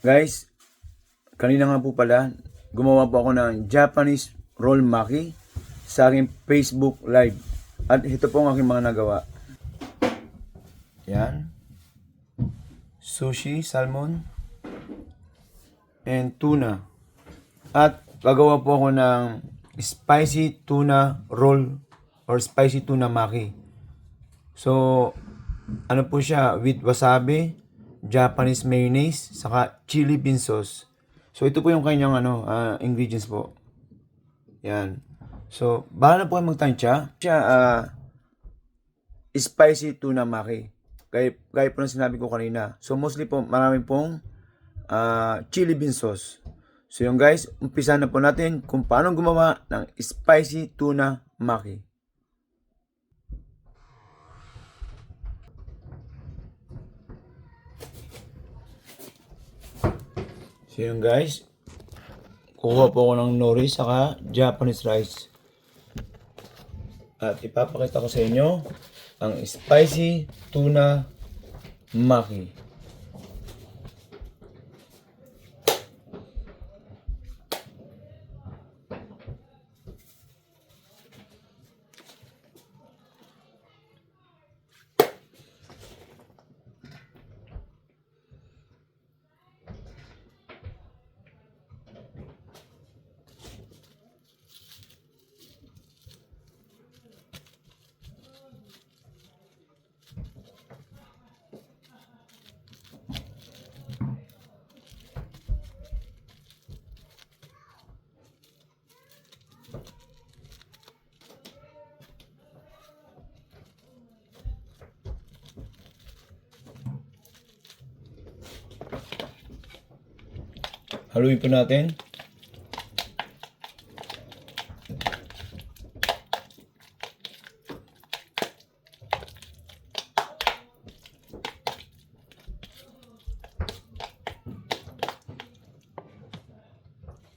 Guys, kanina nga po pala, gumawa po ako ng Japanese roll maki sa aking Facebook Live. At ito po ang aking mga nagawa. Yan. Sushi, salmon, and tuna. At gagawa po ako ng spicy tuna roll or spicy tuna maki. So, ano po siya, with wasabi, Japanese mayonnaise, saka chili bean sauce. So, ito po yung kanyang ano, ah, ingredients po. Yan. So, bahala po kayo magtansya. Siya, ah, spicy tuna maki. Gaya, gaya po ng sinabi ko kanina. So, mostly po, marami pong ah, chili bean sauce. So, yung guys, umpisa na po natin kung paano gumawa ng spicy tuna maki. So yun guys, kuha po ako ng nori saka Japanese rice. At ipapakita ko sa inyo ang spicy tuna maki. Haluin po natin.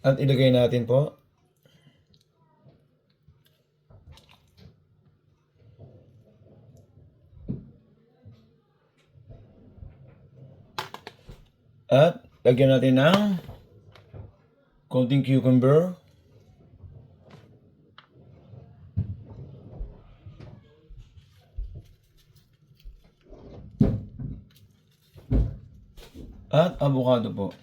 At ilagay natin po. At lagyan natin ng konting cucumber. At avocado po.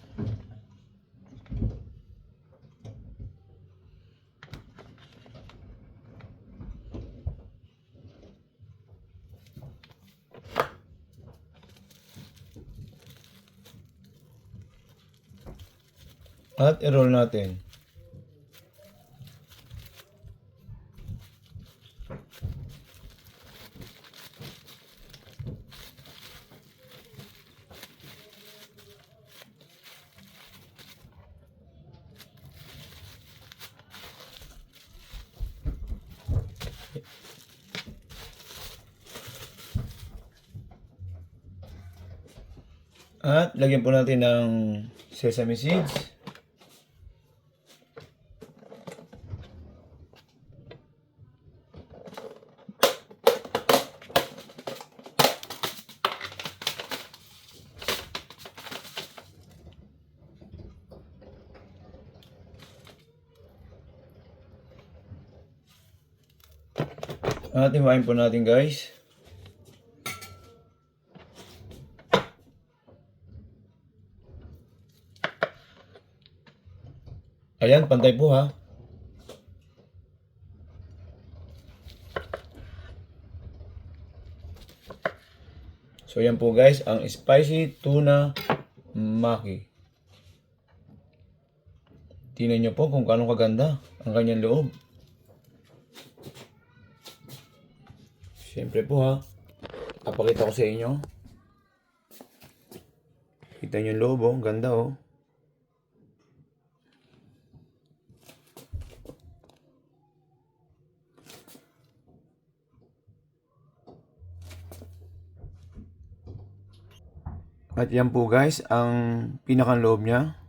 At i-roll natin. At lagyan po natin ng sesame seeds. At iwain po natin guys. Ayan, pantay po ha. So yan po guys, ang spicy tuna maki. Tingnan nyo po kung gaano kaganda ang kanyang loob. Siyempre po ha, papakita ko sa inyo. Kita nyo yung loob oh, ganda oh. At yan po guys, ang pinakang loob niya.